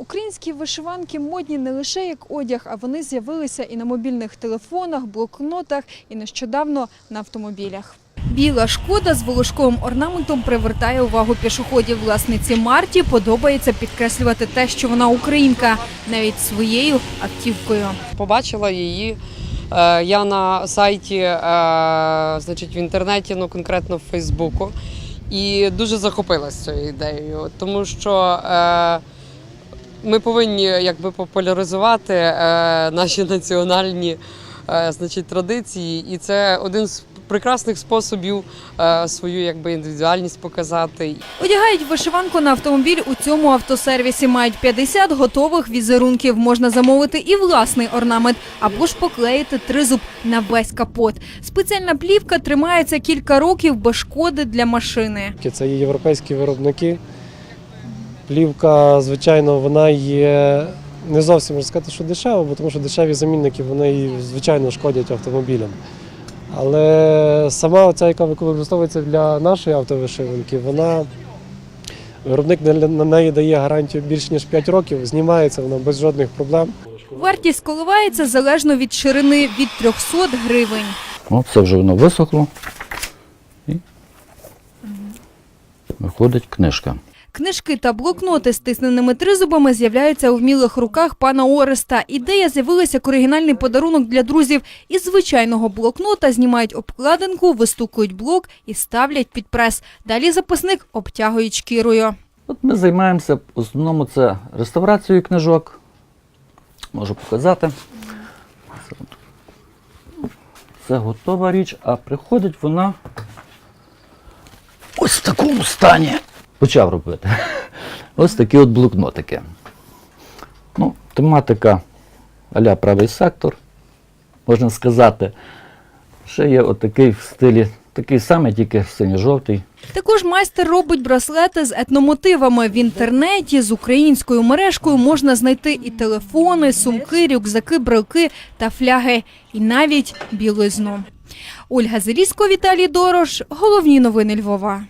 Українські вишиванки модні не лише як одяг, а вони з'явилися і на мобільних телефонах, блокнотах, і нещодавно на автомобілях. Біла шкода з волошковим орнаментом привертає увагу пішоходів. Власниці Марті подобається підкреслювати те, що вона українка, навіть своєю автівкою. Побачила її е, я на сайті, е, значить, в інтернеті, ну конкретно в Фейсбуку, і дуже захопилась цією ідеєю, тому що е, ми повинні якби популяризувати е, наші національні е, значить, традиції, і це один з прекрасних способів е, свою якби індивідуальність показати. Одягають вишиванку на автомобіль у цьому автосервісі. Мають 50 готових візерунків. Можна замовити і власний орнамент або ж поклеїти тризуб на весь капот. Спеціальна плівка тримається кілька років без шкоди для машини. Це є європейські виробники. Плівка, звичайно, вона є не зовсім можна сказати, що дешева, бо тому що дешеві замінники вони, звичайно, шкодять автомобілям. Але сама ця, яка використовується для нашої автовишиванки, вона виробник на- неї дає гарантію більше ніж 5 років, знімається вона без жодних проблем. Вартість коливається залежно від ширини від 300 гривень. О, це вже воно висохло. І виходить книжка. Книжки та блокноти з тисненими тризубами з'являються у вмілих руках пана Ореста. Ідея з'явилася як оригінальний подарунок для друзів. Із звичайного блокнота знімають обкладинку, вистукують блок і ставлять під прес. Далі записник обтягують шкірою. От ми займаємося в основному це реставрацією книжок. Можу показати. Це, готова річ, а приходить вона ось в такому стані. Почав робити. Ось такі от блокнотики. Ну, тематика а-ля правий сектор, можна сказати. Ще є отакий в стилі, такий самий, тільки синьо-жовтий. Також майстер робить браслети з етномотивами. В інтернеті з українською мережкою можна знайти і телефони, сумки, рюкзаки, брелки та фляги, і навіть білизну. Ольга Зелісько, Віталій Дорош. Головні новини Львова.